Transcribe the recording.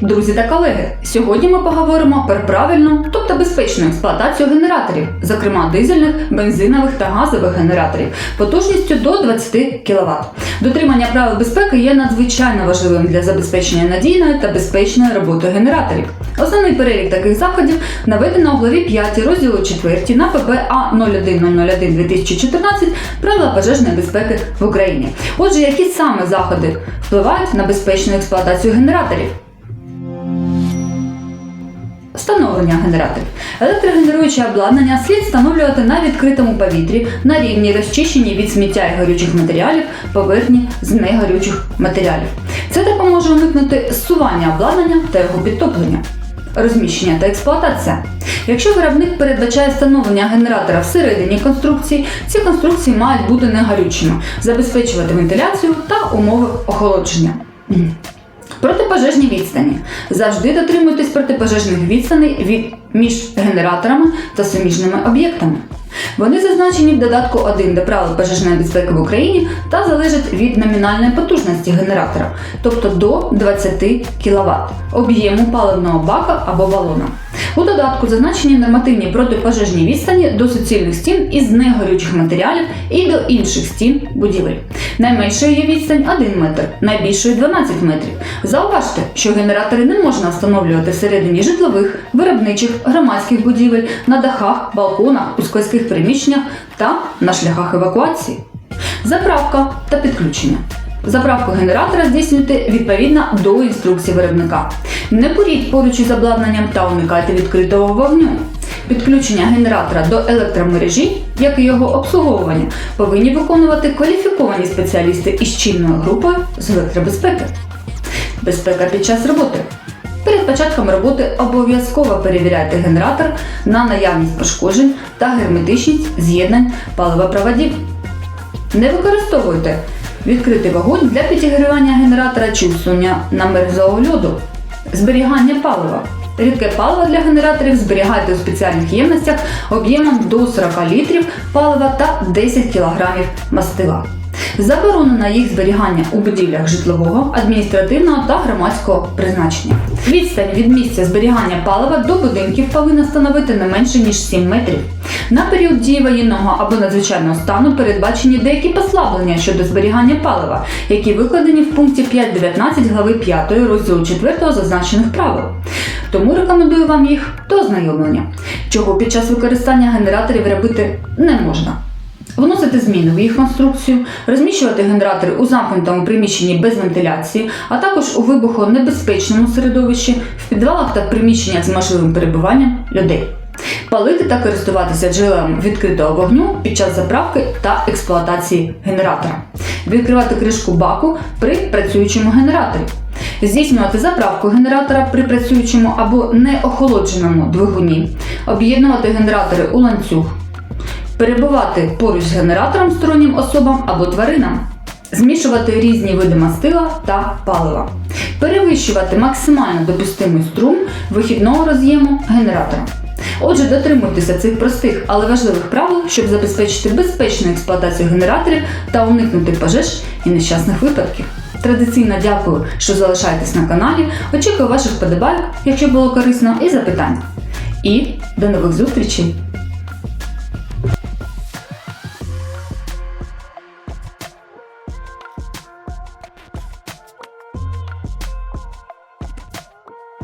друзі та колеги! Сьогодні ми поговоримо про правильну, тобто безпечну експлуатацію генераторів, зокрема дизельних, бензинових та газових генераторів, потужністю до 20 кВт. Дотримання правил безпеки є надзвичайно важливим для забезпечення надійної та безпечної роботи генераторів. Основний перелік таких заходів наведено у главі 5 розділу 4 на ППА 01001 2014 правила пожежної безпеки в Україні. Отже, які саме заходи впливають на безпечну експлуатацію генераторів? Встановлення генераторів. Електрогенеруюче обладнання слід встановлювати на відкритому повітрі на рівні розчищені від сміття і горючих матеріалів поверхні з негорючих матеріалів. Це допоможе уникнути зсування обладнання та його підтоплення. Розміщення та експлуатація. Якщо виробник передбачає встановлення генератора всередині конструкції, ці конструкції мають бути негарючими, забезпечувати вентиляцію та умови охолодження. Протипожежні відстані. Завжди дотримуйтесь протипожежних відстаней від між генераторами та суміжними об'єктами. Вони зазначені в додатку 1 до правил пожежної безпеки в Україні та залежать від номінальної потужності генератора, тобто до 20 кВт, об'єму паливного бака або балона. У додатку зазначені нормативні протипожежні відстані до суцільних стін із негорючих матеріалів і до інших стін будівель. Найменшою є відстань 1 метр, найбільшою 12 метрів. Зауважте, що генератори не можна встановлювати всередині житлових, виробничих, громадських будівель, на дахах, балконах, у складських приміщеннях та на шляхах евакуації. Заправка та підключення. Заправку генератора здійснюйте відповідно до інструкції виробника. Не куріть поруч із обладнанням та уникайте відкритого вогню. Підключення генератора до електромережі, як і його обслуговування, повинні виконувати кваліфіковані спеціалісти із чинною групою з електробезпеки. Безпека під час роботи. Перед початком роботи обов'язково перевіряйте генератор на наявність пошкоджень та герметичність з'єднань паливопроводів. Не використовуйте відкритий вогонь для підігрівання генератора чи усунення намерзлого льоду. Зберігання палива. Рідке паливо для генераторів зберігайте у спеціальних ємностях об'ємом до 40 літрів палива та 10 кг мастила. Заборонено їх зберігання у будівлях житлового, адміністративного та громадського призначення. Відстань від місця зберігання палива до будинків повинна становити не менше ніж 7 метрів. На період дії воєнного або надзвичайного стану передбачені деякі послаблення щодо зберігання палива, які викладені в пункті 5.19 глави 5 розділу 4 зазначених правил. Тому рекомендую вам їх до ознайомлення, чого під час використання генераторів робити не можна. Вносити зміни в їх конструкцію, розміщувати генератори у замкнутому приміщенні без вентиляції, а також у вибухонебезпечному середовищі, в підвалах та приміщеннях з можливим перебуванням людей. Палити та користуватися джерелом відкритого вогню під час заправки та експлуатації генератора. Відкривати кришку баку при працюючому генераторі. Здійснювати заправку генератора при працюючому або неохолодженому двигуні. Об'єднувати генератори у ланцюг перебувати поруч з генератором стороннім особам або тваринам, змішувати різні види мастила та палива, перевищувати максимально допустимий струм вихідного роз'єму генератора. Отже, дотримуйтеся цих простих, але важливих правил, щоб забезпечити безпечну експлуатацію генераторів та уникнути пожеж і нещасних випадків. Традиційно дякую, що залишаєтесь на каналі. Очікую ваших подобайок, якщо було корисно, і запитань. І до нових зустрічей!